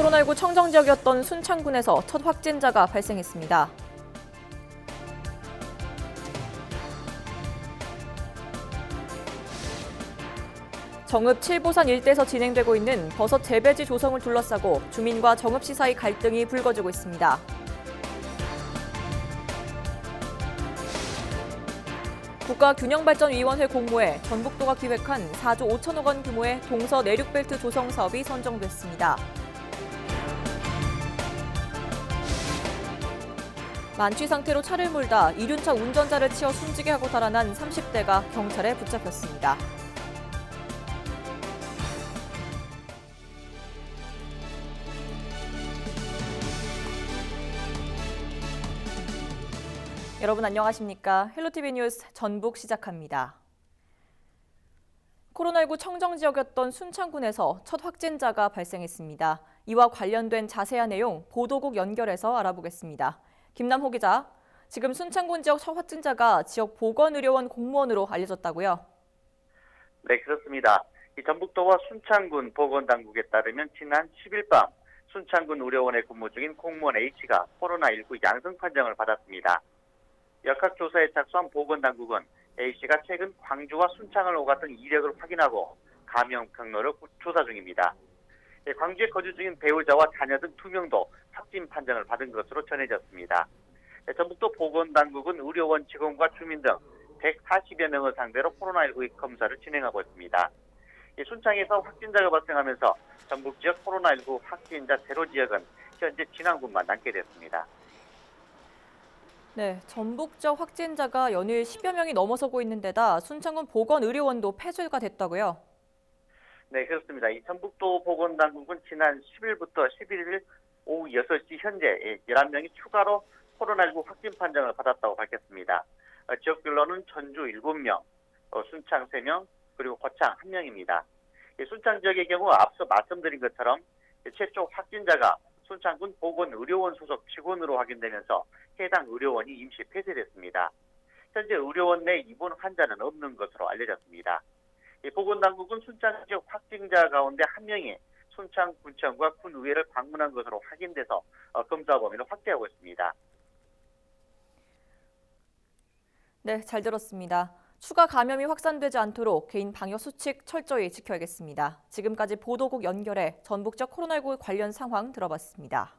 코로나19 청정 지역이었던 순창군에서 첫 확진자가 발생했습니다. 정읍 칠보산 일대에서 진행되고 있는 버섯 재배지 조성을 둘러싸고 주민과 정읍시 사이 갈등이 불거지고 있습니다. 국가균형발전위원회 공모에 전북도가 기획한 4조 5천억 원 규모의 동서 내륙벨트 조성 사업이 선정됐습니다. 만취 상태로 차를 몰다 이륜차 운전자를 치어 숨지게 하고 달아난 30대가 경찰에 붙잡혔습니다. 여러분 안녕하십니까? 헬로티비 뉴스 전북 시작합니다. 코로나19 청정 지역이었던 순창군에서 첫 확진자가 발생했습니다. 이와 관련된 자세한 내용 보도국 연결해서 알아보겠습니다. 김남호 기자, 지금 순창군 지역 첫 확진자가 지역 보건의료원 공무원으로 알려졌다고요? 네, 그렇습니다. 이 전북도와 순창군 보건당국에 따르면 지난 10일 밤 순창군 의료원에 근무 중인 공무원 H가 코로나19 양성 판정을 받았습니다. 역학조사에 착수한 보건당국은 A씨가 최근 광주와 순창을 오갔던 이력을 확인하고 감염 경로를 조사 중입니다. 예, 광주에 거주 중인 배우자와 자녀 등두 명도 확진 판정을 받은 것으로 전해졌습니다. 예, 전북도 보건당국은 의료원 직원과 주민 등 140여 명을 상대로 코로나19 검사를 진행하고 있습니다. 이 순창에서 확진자가 발생하면서 전북 지역 코로나19 확진자 제로 지역은 현재 진안군만 남게 됐습니다. 네, 전북 지역 확진자가 연일 10여 명이 넘어서고 있는 데다 순창군 보건의료원도 폐쇄가 됐다고요? 네, 그렇습니다. 이 전북도 보건당국은 지난 10일부터 11일 오후 6시 현재 11명이 추가로 코로나19 확진 판정을 받았다고 밝혔습니다. 어, 지역별로는 전주 7명, 어, 순창 3명, 그리고 거창 1명입니다. 순창 지역의 경우 앞서 말씀드린 것처럼 최초 확진자가 순창군 보건의료원 소속 직원으로 확인되면서 해당 의료원이 임시 폐쇄됐습니다. 현재 의료원 내 입원 환자는 없는 것으로 알려졌습니다. 이 보건당국은 순창 지역 확진자 가운데 한 명이 순창 군청과 군 의회를 방문한 것으로 확인돼서 어, 검사 범위를 확대하고 있습니다. 네, 잘 들었습니다. 추가 감염이 확산되지 않도록 개인 방역 수칙 철저히 지켜야겠습니다. 지금까지 보도국 연결해 전북 지역 코로나19 관련 상황 들어봤습니다.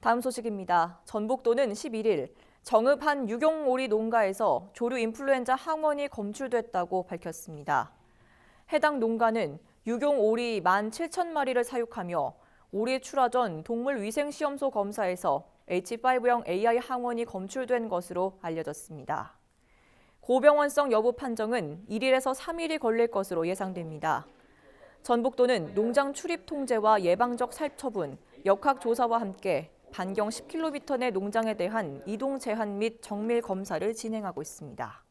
다음 소식입니다. 전북도는 11일 정읍 한 유경오리 농가에서 조류 인플루엔자 항원이 검출됐다고 밝혔습니다. 해당 농가는 유경오리 17,000마리를 사육하며 오리 출하 전 동물위생시험소 검사에서 H5형 AI 항원이 검출된 것으로 알려졌습니다. 고병원성 여부 판정은 1일에서 3일이 걸릴 것으로 예상됩니다. 전북도는 농장 출입 통제와 예방적 살처분, 역학 조사와 함께 반경 10km 내 농장에 대한 이동 제한 및 정밀 검사를 진행하고 있습니다.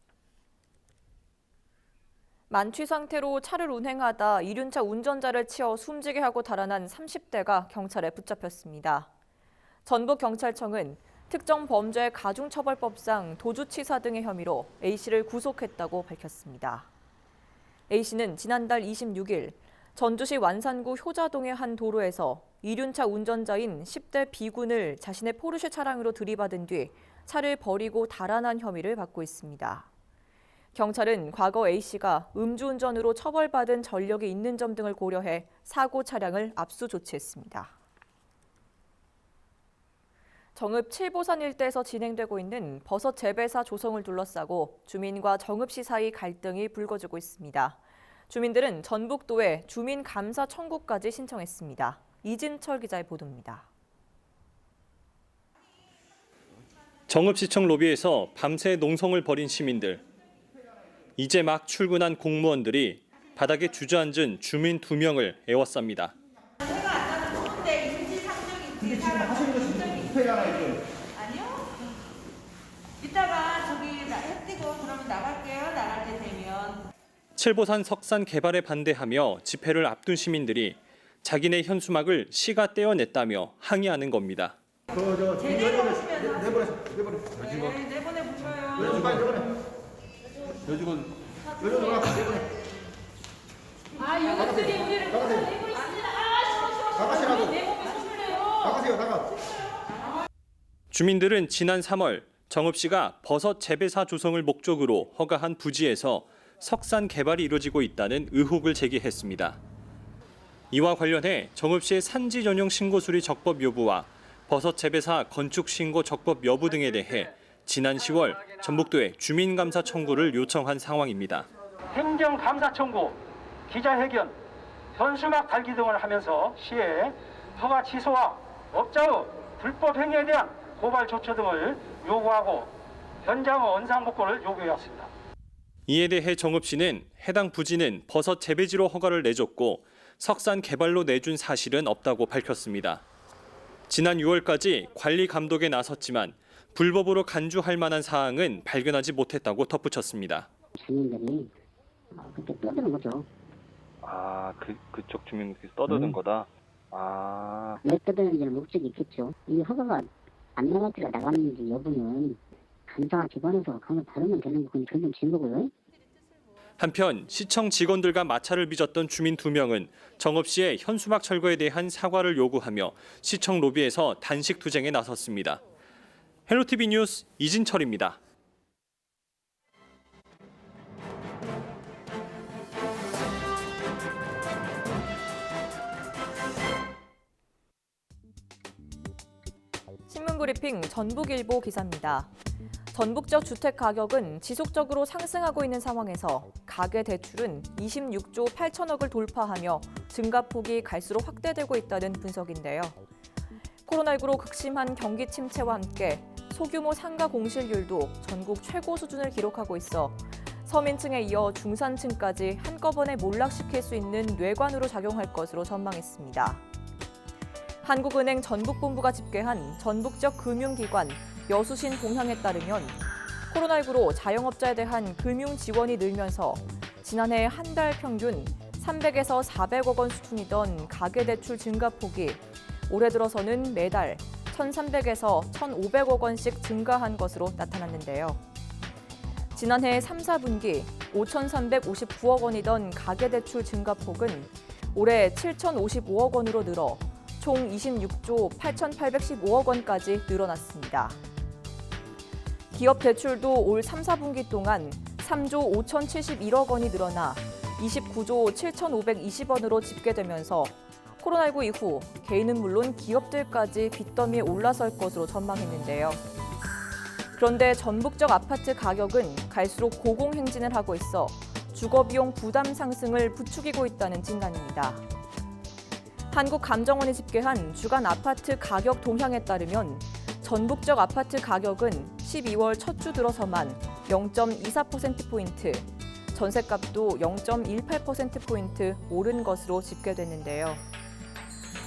만취 상태로 차를 운행하다 이륜차 운전자를 치어 숨지게 하고 달아난 30대가 경찰에 붙잡혔습니다. 전북경찰청은 특정 범죄 가중처벌법상 도주치사 등의 혐의로 A씨를 구속했다고 밝혔습니다. A씨는 지난달 26일 전주시 완산구 효자동의 한 도로에서 이륜차 운전자인 10대 B군을 자신의 포르쉐 차량으로 들이받은 뒤 차를 버리고 달아난 혐의를 받고 있습니다. 경찰은 과거 A씨가 음주운전으로 처벌받은 전력이 있는 점 등을 고려해 사고 차량을 압수 조치했습니다. 정읍 칠보산 일대에서 진행되고 있는 버섯 재배사 조성을 둘러싸고 주민과 정읍시 사이 갈등이 불거지고 있습니다. 주민들은 전북도에 주민 감사 청구까지 신청했습니다. 이진철 기자의 보도입니다. 정읍시청 로비에서 밤새 농성을 벌인 시민들. 이제 막 출근한 공무원들이 바닥에 주저앉은 주민 두 명을 애워쌉니다. 근데 지금 하시는 거 지금 부패잖아요 지금. 아니요. 이따가 저기 나- 해 뜨고 그러면 나갈게요. 나갈 때 되면. 칠보산 석산 개발에 반대하며 집회를 앞둔 시민들이 자기네 현수막을 시가 떼어냈다며 항의하는 겁니다. 그저 제대로 하시면 내보내 내보내. 네, 내보내 보셔요. 요즘 빨리 내보내. 요즘은 요즘 와 내보내. 아, 이것들이 우리를. 내고 있습니다. 아, 나가시라고. 나가세요, 나가. 주민들은 지난 3월 정읍 씨가 버섯 재배사 조성을 목적으로 허가한 부지에서 석산 개발이 이루어지고 있다는 의혹을 제기했습니다. 이와 관련해 정읍 시의 산지 전용 신고 수리 적법 여부와 버섯 재배사 건축 신고 적법 여부 등에 대해 지난 10월 전북도에 주민감사 청구를 요청한 상황입니다. 행정감사 청구, 기자회견, 현수막 달기 등을 하면서 시에 허가 취소와 업자의 불법 행위에 대한 고발 조처 등을 요구하고 현장 원상 복구를 요구해왔습니다. 이에 대해 정읍 씨는 해당 부지는 버섯 재배지로 허가를 내줬고 석산 개발로 내준 사실은 없다고 밝혔습니다. 지난 6월까지 관리 감독에 나섰지만 불법으로 간주할 만한 사항은 발견하지 못했다고 덧붙였습니다. 주민들이 어, 그렇게 떠드는 거죠. 아, 그, 그쪽 주민들이 떠드는 음. 거다? 아, 왜 떠드는지는 목적이 있겠죠. 이 허가가 안 나갈지가 나갔는지 여부는 감사 기관에서 그걸 다루면 되는 건 결국 진거고요. 한편 시청 직원들과 마찰을 빚었던 주민 두 명은 정읍 씨의 현수막 철거에 대한 사과를 요구하며 시청 로비에서 단식 투쟁에 나섰습니다. 헬로티비 뉴스 이진철입니다. 신문 브리핑 전북일보 기사입니다. 전북적 주택 가격은 지속적으로 상승하고 있는 상황에서 가계 대출은 26조 8천억을 돌파하며 증가폭이 갈수록 확대되고 있다는 분석인데요. 코로나19로 극심한 경기 침체와 함께 소규모 상가 공실률도 전국 최고 수준을 기록하고 있어 서민층에 이어 중산층까지 한꺼번에 몰락시킬 수 있는 뇌관으로 작용할 것으로 전망했습니다. 한국은행 전북본부가 집계한 전북적 금융기관 여수신 동향에 따르면 코로나19로 자영업자에 대한 금융 지원이 늘면서 지난해 한 달 평균 300에서 400억 원 수준이던 가계대출 증가폭이 올해 들어서는 매달 1,300에서 1,500억 원씩 증가한 것으로 나타났는데요. 지난해 3, 4분기 5,359억 원이던 가계대출 증가폭은 올해 7,055억 원으로 늘어 총 26조 8,815억 원까지 늘어났습니다. 기업 대출도 올 3, 4분기 동안 3조 5,071억 원이 늘어나 29조 7,520원으로 집계되면서 코로나19 이후 개인은 물론 기업들까지 빚더미에 올라설 것으로 전망했는데요. 그런데 전북적 아파트 가격은 갈수록 고공행진을 하고 있어 주거비용 부담 상승을 부추기고 있다는 진단입니다. 한국감정원이 집계한 주간 아파트 가격 동향에 따르면 전북적 아파트 가격은 12월 첫 주 들어서만 0.24%포인트, 전셋값도 0.18%포인트 오른 것으로 집계됐는데요.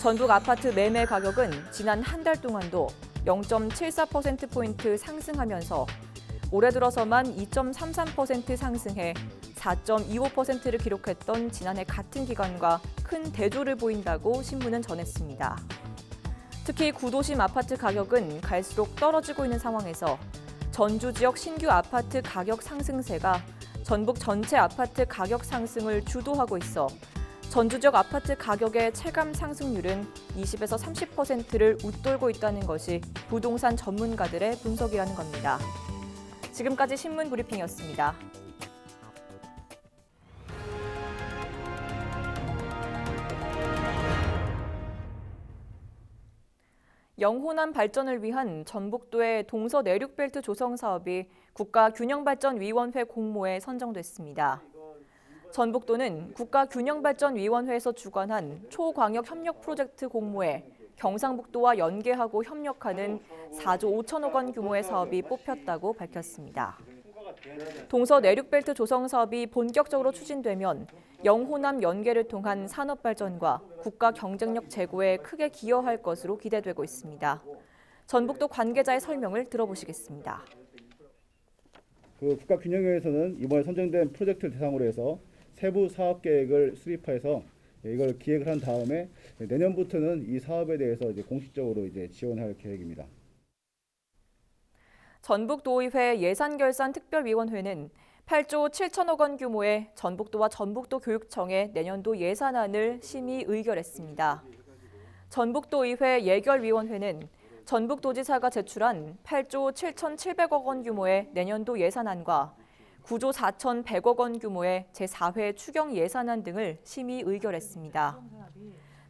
전북 아파트 매매 가격은 지난 한 달 동안도 0.74%포인트 상승하면서 올해 들어서만 2.33% 상승해 4.25%를 기록했던 지난해 같은 기간과 큰 대조를 보인다고 신문은 전했습니다. 특히 구도심 아파트 가격은 갈수록 떨어지고 있는 상황에서 전주 지역 신규 아파트 가격 상승세가 전북 전체 아파트 가격 상승을 주도하고 있어 전주 지역 아파트 가격의 체감 상승률은 20에서 30%를 웃돌고 있다는 것이 부동산 전문가들의 분석이라는 겁니다. 지금까지 신문 브리핑이었습니다. 영호남 발전을 위한 전북도의 동서 내륙벨트 조성 사업이 국가균형발전위원회 공모에 선정됐습니다. 전북도는 국가균형발전위원회에서 주관한 초광역 협력 프로젝트 공모에 경상북도와 연계하고 협력하는 4조 5천억 원 규모의 사업이 뽑혔다고 밝혔습니다. 동서 내륙벨트 조성 사업이 본격적으로 추진되면 영호남 연계를 통한 산업 발전과 국가 경쟁력 제고에 크게 기여할 것으로 기대되고 있습니다. 전북도 관계자의 설명을 들어보시겠습니다. 그 국가 균형위에서는 이번에 선정된 프로젝트를 대상으로 해서 세부 사업 계획을 수립해서 이걸 기획을 한 다음에 내년부터는 이 사업에 대해서 이제 공식적으로 이제 지원할 계획입니다. 전북도의회 예산결산특별위원회는 8조 7천억 원 규모의 전북도와 전북도 교육청의 내년도 예산안을 심의 의결했습니다. 전북도의회 예결위원회는 전북도지사가 제출한 8조 7,700억 원 규모의 내년도 예산안과 9조 4,100억 원 규모의 제4회 추경 예산안 등을 심의 의결했습니다.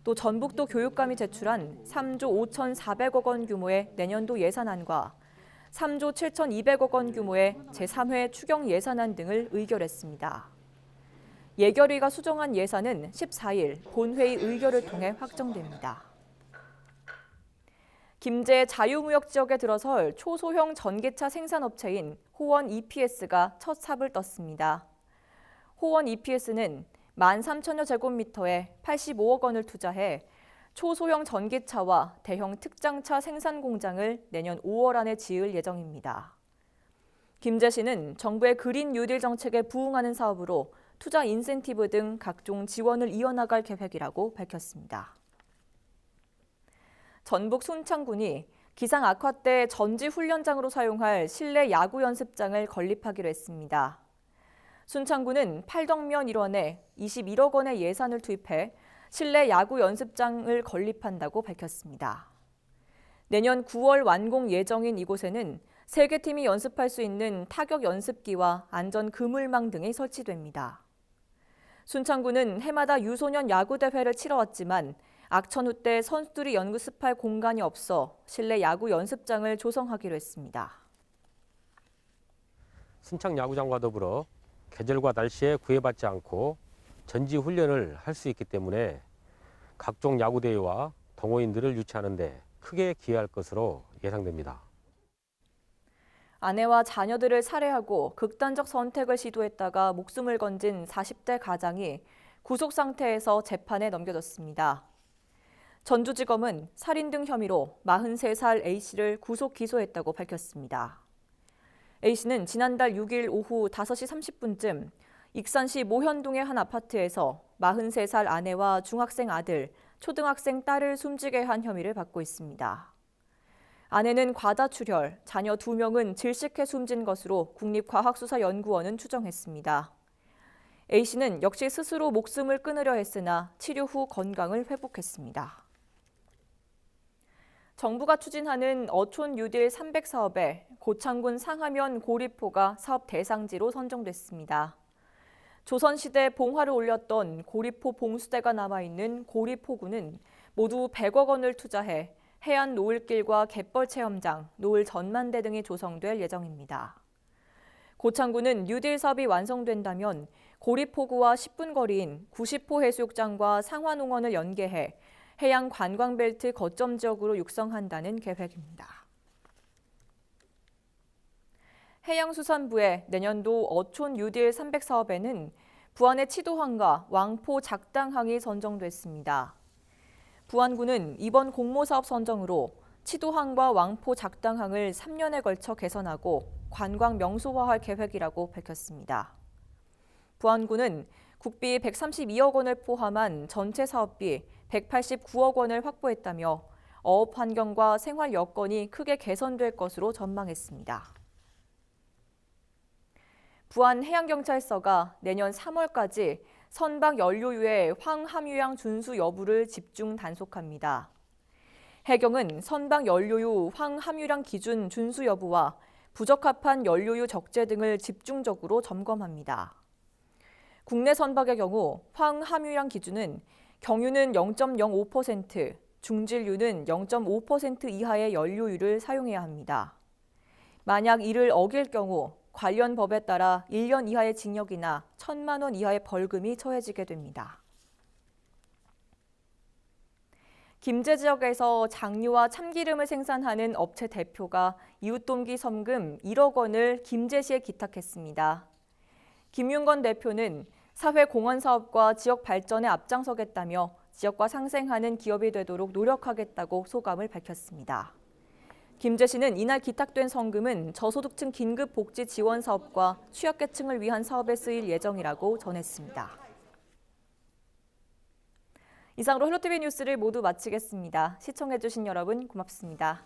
또 전북도 교육감이 제출한 3조 5,400억 원 규모의 내년도 예산안과 3조 7,200억 원 규모의 제3회 추경 예산안 등을 의결했습니다. 예결위가 수정한 예산은 14일 본회의 의결을 통해 확정됩니다. 김제 자유무역 지역에 들어설 초소형 전기차 생산업체인 호원 EPS가 첫 삽을 떴습니다. 호원 EPS는 13,000여 제곱미터에 85억 원을 투자해 초소형 전기차와 대형 특장차 생산 공장을 내년 5월 안에 지을 예정입니다. 김제시는 정부의 그린 뉴딜 정책에 부응하는 사업으로 투자 인센티브 등 각종 지원을 이어나갈 계획이라고 밝혔습니다. 전북 순창군이 기상 악화 때 전지 훈련장으로 사용할 실내 야구 연습장을 건립하기로 했습니다. 순창군은 팔덕면 일원에 21억 원의 예산을 투입해 실내 야구 연습장을 건립한다고 밝혔습니다. 내년 9월 완공 예정인 이곳에는 세 개 팀이 연습할 수 있는 타격 연습기와 안전 그물망 등이 설치됩니다. 순창군은 해마다 유소년 야구 대회를 치러왔지만 악천후 때 선수들이 연습할 공간이 없어 실내 야구 연습장을 조성하기로 했습니다. 순창 야구장과 더불어 계절과 날씨에 구애받지 않고 전지 훈련을 할 수 있기 때문에 각종 야구 대회와 동호인들을 유치하는 데 크게 기여할 것으로 예상됩니다. 아내와 자녀들을 살해하고 극단적 선택을 시도했다가 목숨을 건진 40대 가장이 구속 상태에서 재판에 넘겨졌습니다. 전주지검은 살인 등 혐의로 43살 A씨를 구속 기소했다고 밝혔습니다. A씨는 지난달 6일 오후 5시 30분쯤 익산시 모현동의 한 아파트에서 43살 아내와 중학생 아들, 초등학생 딸을 숨지게 한 혐의를 받고 있습니다. 아내는 과다출혈, 자녀 2명은 질식해 숨진 것으로 국립과학수사연구원은 추정했습니다. A씨는 역시 스스로 목숨을 끊으려 했으나 치료 후 건강을 회복했습니다. 정부가 추진하는 어촌 뉴딜 300 사업에 고창군 상하면 고리포가 사업 대상지로 선정됐습니다. 조선시대 봉화를 올렸던 고리포 봉수대가 남아있는 고리포구는 모두 100억 원을 투자해 해안 노을길과 갯벌 체험장, 노을 전만대 등이 조성될 예정입니다. 고창군은 뉴딜 사업이 완성된다면 고리포구와 10분 거리인 90호 해수욕장과 상화농원을 연계해 해양 관광벨트 거점 지역으로 육성한다는 계획입니다. 해양수산부의 내년도 어촌 뉴딜 300 사업에는 부안의 치도항과 왕포 작당항이 선정됐습니다. 부안군은 이번 공모사업 선정으로 치도항과 왕포 작당항을 3년에 걸쳐 개선하고 관광 명소화할 계획이라고 밝혔습니다. 부안군은 국비 132억 원을 포함한 전체 사업비 189억 원을 확보했다며 어업 환경과 생활 여건이 크게 개선될 것으로 전망했습니다. 부안 해양경찰서가 내년 3월까지 선박 연료유의 황함유량 준수 여부를 집중 단속합니다. 해경은 선박 연료유 황함유량 기준 준수 여부와 부적합한 연료유 적재 등을 집중적으로 점검합니다. 국내 선박의 경우 황함유량 기준은 경유는 0.05%, 중질유는 0.5% 이하의 연료유를 사용해야 합니다. 만약 이를 어길 경우 관련 법에 따라 1년 이하의 징역이나 1천만 원 이하의 벌금이 처해지게 됩니다. 김제 지역에서 장류와 참기름을 생산하는 업체 대표가 이웃동기 섬금 1억 원을 김제시에 기탁했습니다. 김윤건 대표는 사회 공헌 사업과 지역 발전에 앞장서겠다며 지역과 상생하는 기업이 되도록 노력하겠다고 소감을 밝혔습니다. 김제시는 이날 기탁된 성금은 저소득층 긴급 복지 지원 사업과 취약계층을 위한 사업에 쓰일 예정이라고 전했습니다. 이상으로 헬로티비 뉴스를 모두 마치겠습니다. 시청해주신 여러분 고맙습니다.